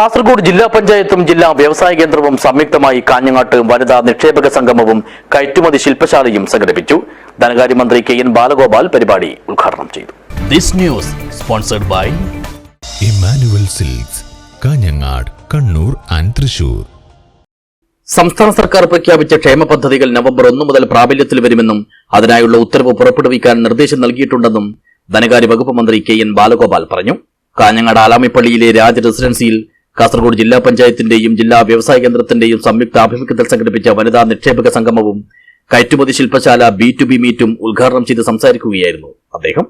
കാസർഗോഡ് ജില്ലാ പഞ്ചായത്തും ജില്ലാ വ്യവസായ കേന്ദ്രവും സംയുക്തമായി കാഞ്ഞങ്ങാട്ട് വനിതാ നിക്ഷേപക സംഗമവും കയറ്റുമതി ശില്പശാലയും സംഘടിപ്പിച്ചു. ധനകാര്യമന്ത്രി കെ എൻ ബാലഗോപാൽ പരിപാടി ഉദ്ഘാടനം ചെയ്തു. This news sponsored by Emmanuel silks Kanhangad Kannur and Thrissur സംസ്ഥാന സർക്കാർ പ്രഖ്യാപിച്ച ക്ഷേമ പദ്ധതികൾ നവംബർ ഒന്ന് മുതൽ പ്രാബല്യത്തിൽ വരുമെന്നും അതിനായുള്ള ഉത്തരവ് പുറപ്പെടുവിക്കാൻ നിർദ്ദേശം നൽകിയിട്ടുണ്ടെന്നും ധനകാര്യ വകുപ്പ് മന്ത്രി കെ എൻ ബാലഗോപാൽ പറഞ്ഞു. കാഞ്ഞങ്ങാട് ആലാമിപ്പള്ളിയിലെ രാജ റെസിഡൻസിയിൽ കാസർഗോഡ് ജില്ലാ പഞ്ചായത്തിന്റെയും ജില്ലാ വ്യവസായ കേന്ദ്രത്തിന്റെയും സംയുക്ത ആഭിമുഖ്യത്തിൽ സംഘടിപ്പിച്ച വനിതാ നിക്ഷേപക സംഗമവും കയറ്റുമതി ശില്പശാല ബി ടു ബി മീറ്റും ഉദ്ഘാടനം ചെയ്ത് സംസാരിക്കുകയായിരുന്നു അദ്ദേഹം.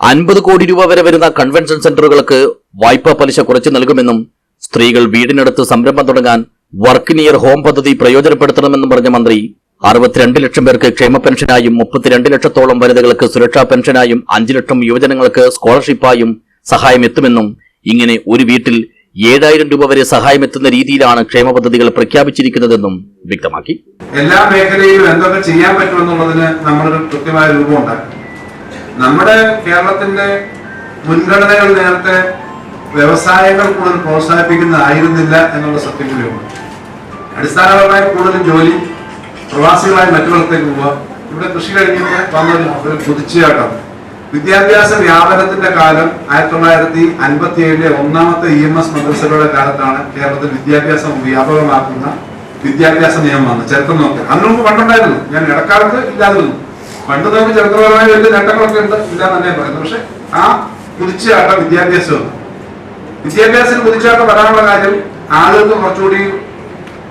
അൻപത് കോടി രൂപ വരെ വരുന്ന കൺവെൻഷൻ സെന്ററുകൾക്ക് വായ്പാ പലിശ കുറച്ചു നൽകുമെന്നും സ്ത്രീകൾ വീടിനടുത്ത് സംരംഭം തുടങ്ങാൻ വർക്ക് നിയർ ഹോം പദ്ധതി പ്രയോജനപ്പെടുത്തണമെന്നും പറഞ്ഞ മന്ത്രി അറുപത്തിരണ്ട് ലക്ഷം പേർക്ക് ക്ഷേമ പെൻഷനായും മുപ്പത്തിരണ്ട് ലക്ഷത്തോളം വനിതകൾക്ക് സുരക്ഷാ പെൻഷനായും അഞ്ചു ലക്ഷം യുവജനങ്ങൾക്ക് സ്കോളർഷിപ്പായും സഹായം എത്തുമെന്നും ഇങ്ങനെ ഒരു വീട്ടിൽ ഏഴായിരം രൂപ വരെ സഹായം എത്തുന്ന രീതിയിലാണ് ക്ഷേമ പദ്ധതികൾ പ്രഖ്യാപിച്ചിരിക്കുന്നതെന്നും വ്യക്തമാക്കി. എല്ലാ മേഖലയിലും എന്തൊക്കെ ചെയ്യാൻ പറ്റുമെന്നുള്ളതിന് നമ്മളൊരു കൃത്യമായ രൂപം ഉണ്ടാക്കി നമ്മുടെ കേരളത്തിന്റെ മുൻഗണനകൾ നേരത്തെ വ്യവസായങ്ങൾ കൂടുതൽ പ്രോത്സാഹിപ്പിക്കുന്നതായിരുന്നില്ല എന്നുള്ള സത്യം കൂടിയുണ്ട് അടിസ്ഥാനപരമായി കൂടുതൽ ജോലി പ്രവാസികളായി മറ്റുള്ളത്തേക്ക് പോവുക. ഇവിടെ കൃഷി കഴിഞ്ഞിട്ട് വന്ന ഒരു കുതിച്ചുചാട്ടം വിദ്യാഭ്യാസ വ്യാപനത്തിന്റെ കാലം ആയിരത്തി തൊള്ളായിരത്തി അൻപത്തി ഏഴിലെ ഒന്നാമത്തെ ഇ എം എസ് മദ്രസകളുടെ കാലത്താണ് കേരളത്തിൽ വിദ്യാഭ്യാസം വ്യാപകമാക്കുന്ന വിദ്യാഭ്യാസ നിയമം വന്നത്. ചരിത്രം നോക്കുക അതിനു മുമ്പ് പണ്ടുണ്ടായിരുന്നു. ഞാൻ ഇടക്കാലത്ത് ഇല്ലാതിരുന്നു പണ്ട് നമുക്ക് ചരിത്രപരമായ വലിയ നേട്ടങ്ങളൊക്കെ ഉണ്ട് ഇല്ലാന്ന് തന്നെ പറയുന്നത് പക്ഷെ ആ കുതിച്ചാട്ട വിദ്യാഭ്യാസം വിദ്യാഭ്യാസത്തിന് കുതിച്ചാട്ട വരാനുള്ള കാര്യം ആളുകൾക്ക് കുറച്ചുകൂടി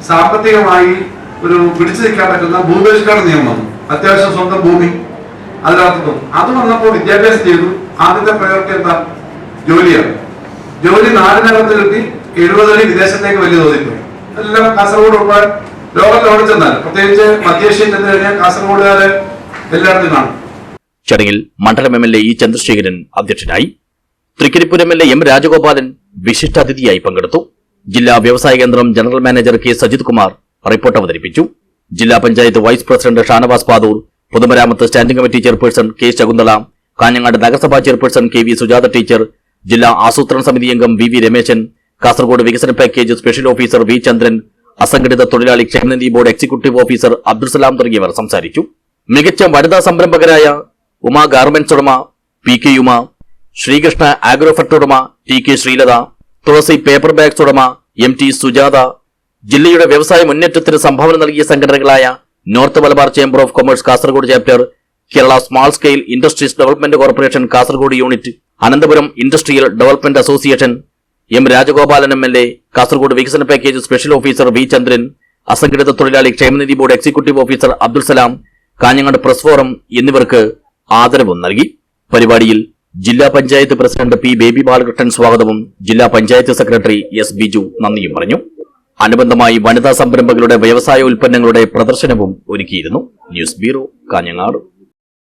സാമ്പത്തികമായി ഒരു പിടിച്ചു നിൽക്കാൻ പറ്റുന്ന ഭൂപരിഷ്കരണ നിയമം വന്നു അത്യാവശ്യം സ്വന്തം ഭൂമി. അതിനകത്ത് അത് വന്നപ്പോൾ വിദ്യാഭ്യാസം ചെയ്തു. ആദ്യത്തെ പ്രയോറിറ്റി എന്താ? ജോലിയാണ്. ജോലി നാടിനകത്ത് കിട്ടി എഴുപതടി വിദേശത്തേക്ക് വലിയ തോതിൽ പോയി എല്ലാം കാസർഗോഡ് ഉൾപ്പെടെ ലോകത്ത് എവിടെ ചെന്നാൽ പ്രത്യേകിച്ച് മധ്യേഷ്യയിൽ ചെന്ന് കഴിഞ്ഞാൽ കാസർഗോഡുകാരെ എല്ലായിടത്തും കാണും. ചടങ്ങിൽ മണ്ഡലം M L A E Chandrasekharan അധ്യക്ഷനായി Trikaripur M L A M Rajagopalan വിശിഷ്ടാതിഥിയായി പങ്കെടുത്തു. ജില്ലാ വ്യവസായ കേന്ദ്രം general manager K Sajith Kumar report അവതരിപ്പിച്ചു. ജില്ലാ പഞ്ചായത്ത് വൈസ് പ്രസിഡന്റ് ഷാനവാസ് പാദൂർ പൊതുമരാമത്ത് standing committee chairperson K Shakuntala Kanhangad നഗരസഭാ chairperson K V Sujatha teacher ജില്ലാ ആസൂത്രണ സമിതി അംഗം വി വി രമേശൻ കാസർഗോഡ് വികസന package special officer V Chandran അസംഘടിത തൊഴിലാളി ക്ഷേമനിധി ബോർഡ് എക്സിക്യൂട്ടീവ് ഓഫീസർ അബ്ദുൽസലാം തുടങ്ങിയവർ സംസാരിച്ചു. മികച്ച വനിതാ സംരംഭകരായ ഉമ ഗാർമെന്റ്സ് ഉടമ P K Uma Srikrishna Agrofert ഉടമ T K Sreelatha Thulasi paper bags ഉടമ എം ടി സുജാത ജില്ലയുടെ വ്യവസായ മുന്നേറ്റത്തിന് സംഭാവന നൽകിയ സംഘടനകളായ north Malabar chamber of commerce Kasaragod chapter Kerala small scale industries development corporation Kasaragod unit Ananthapuram industrial development association M Rajagopalan M L A Kasaragod വികസന package special officer V Chandran അസംഘടിത തൊഴിലാളി ക്ഷേമനിധി board executive officer Abdul Salam Kanhangad press forum എന്നിവർക്ക് ആദരവും നൽകി. പരിപാടിയിൽ ജില്ലാ panchayat president P Baby Balakrishnan സ്വാഗതവും ജില്ലാ പഞ്ചായത്ത് സെക്രട്ടറി എസ് ബിജു നന്ദിയും പറഞ്ഞു. അനുബന്ധമായി വനിതാ സംരംഭകരുടെ വ്യവസായ ഉൽപ്പന്നങ്ങളുടെ പ്രദർശനവും ഒരുക്കിയിരുന്നു. News bureau Kanhangad.